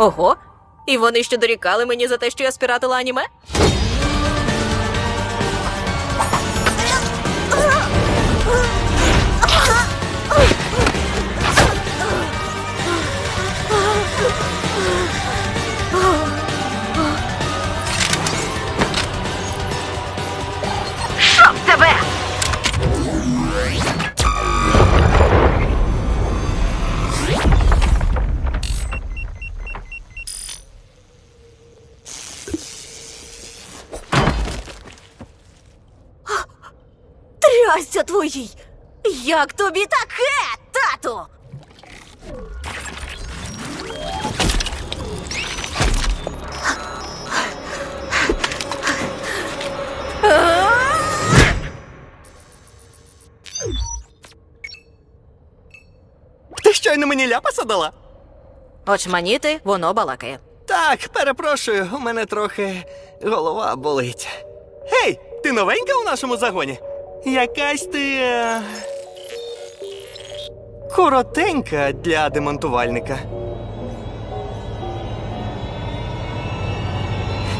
Ого. І вони ще дорікали мені за те, що я спіратила аніме? Твоїй! Як тобі таке, тату? Ти щойно мені ляпаса дала? Очманіти, воно балакає. Так, перепрошую, у мене трохи голова болить. Гей, ти новенька у нашому загоні? Якась ти. Е... Коротенька для демонтувальника.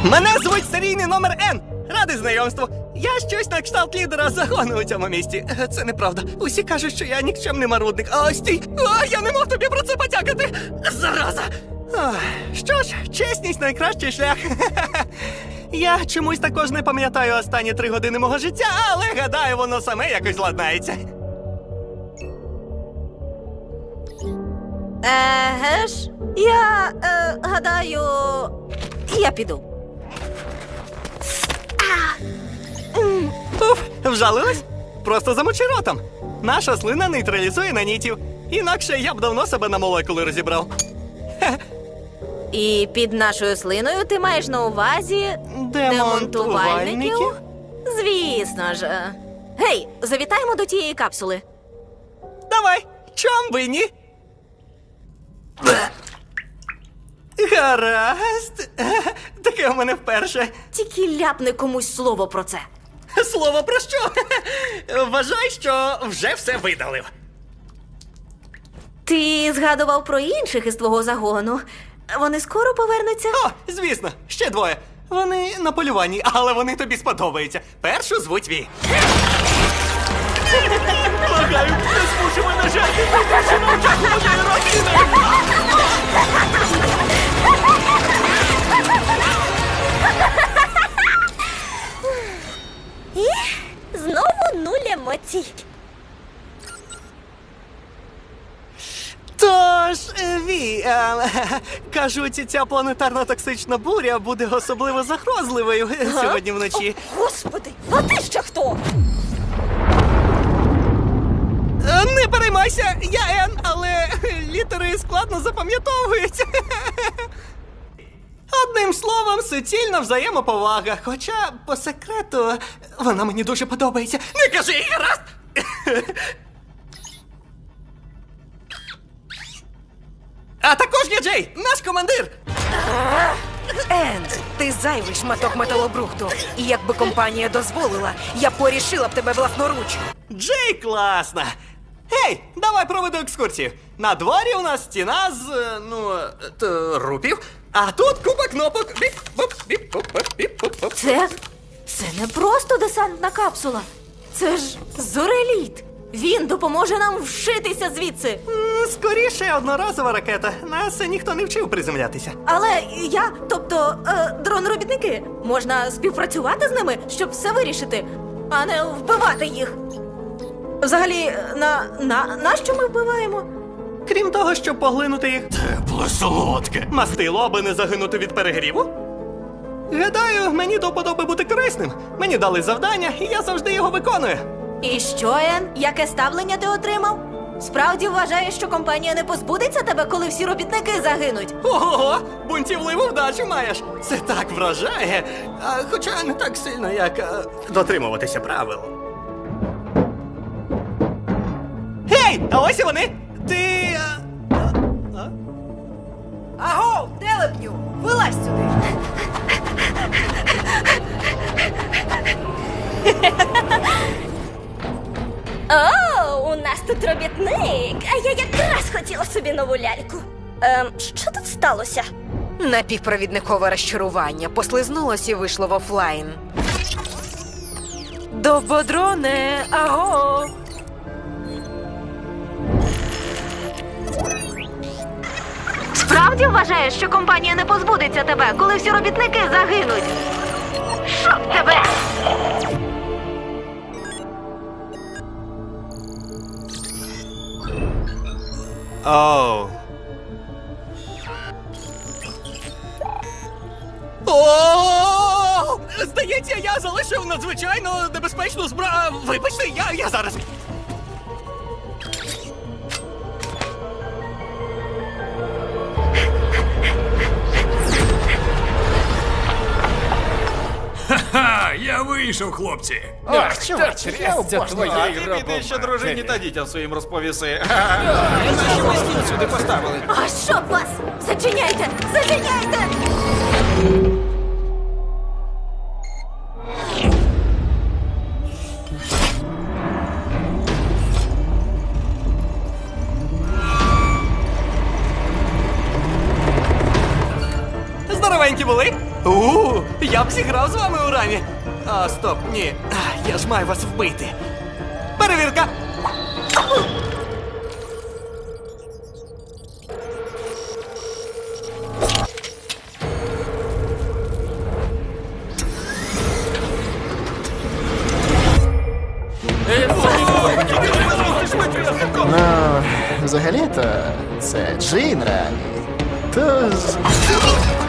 Мене звуть серійний номер Н. Радий знайомству. Я щось на кшталт лідера загону у цьому місті. Е, Це неправда. Усі кажуть, що я нікчемний марудник. А стій! А, я не мав тобі про це потякати! Зараза! Ах, Що ж, чесність найкращий шлях. Я чомусь також не пам'ятаю останні три години мого життя, але гадаю, воно саме якось ладнається. Еге ж, я е, гадаю, я піду. Уф, вжалилась? Просто замочи ротом. Наша слина нейтралізує нанітів. Інакше я б давно себе на молекули розібрав. І під нашою слиною ти маєш на увазі демонтувальників? Звісно ж. Гей, завітаємо до тієї капсули. Давай, чом би ні? Гаразд. Таке у мене вперше. Тільки ляпни комусь слово про це. Слово про що? Вважай, що вже все видалив. Ти згадував про інших із твого загону. Вони скоро повернуться? О, звісно, ще двоє. Вони на полюванні, але вони тобі сподобаються. Першу звуть Ві. Благаю, не змушуй мене жати, більше на очах у моєї родини. Е, Ві, е, кажуть, ця планетарна токсична буря буде особливо загрозливою сьогодні вночі. Господи, а ти ще хто? Е, Не переймайся, я Н, але літери складно запам'ятовуються. Одним словом, суцільна взаємоповага. Хоча, по секрету, вона мені дуже подобається. Не кажи гаразд! Джей, наш командир. Енд, ти зайвий шматок металобрухту. І якби компанія дозволила, я порішила б тебе власноруч. Джей класна. Гей, давай проведу екскурсію. На дворі у нас стіна з е, ну е, трупів, а тут купа кнопок. Біп, буп, біп, буп, буп, біп, буп, буп. Це. Це не просто десантна капсула. Це ж зореліт. Він допоможе нам вшитися звідси. Скоріше одноразова ракета. Нас ніхто не вчив приземлятися. Але я, тобто, е, дрон-робітники, можна співпрацювати з ними, щоб все вирішити, а не вбивати їх. Взагалі, на, на, на що ми вбиваємо? Крім того, щоб поглинути їх. Тепло солодке. Мастило, аби не загинути від перегріву. Гадаю, мені до вподоби бути корисним. Мені дали завдання, і я завжди його виконую. І що, Ен? Яке ставлення ти отримав? Справді вважаєш, що компанія не позбудеться тебе, коли всі робітники загинуть? Ого, бунтівливу вдачу маєш. Це так вражає. А, хоча не так сильно, як а, дотримуватися правил. Гей! А ось і вони! Ти. а, а, а? Аго, телепню! Вилазь сюди! Собі нову ляльку. Ем, що тут сталося? Напівпровідникове розчарування послизнулось і вийшло в офлайн. Довбодроне, аго! Справді вважаєш, що компанія не позбудеться тебе, коли всі робітники загинуть? Щоб тебе! Оу. О! Здається, я залишив надзвичайно небезпечну зброю. Вибачте, я, я зараз. Вийшов, хлопці. Ах, чуваче, я обожнюю. А ти піди ще дружині та дітям своїм розповіси. Сюди поставили. А щоб вас! Зачиняйте! Зачиняйте! Здоровенькі були? У, я б зіграв з вами у рамі. А, стоп, ні. Я ж маю вас вбити. Перевірка. Ну, взагалі-то це Джин реальний. Тож.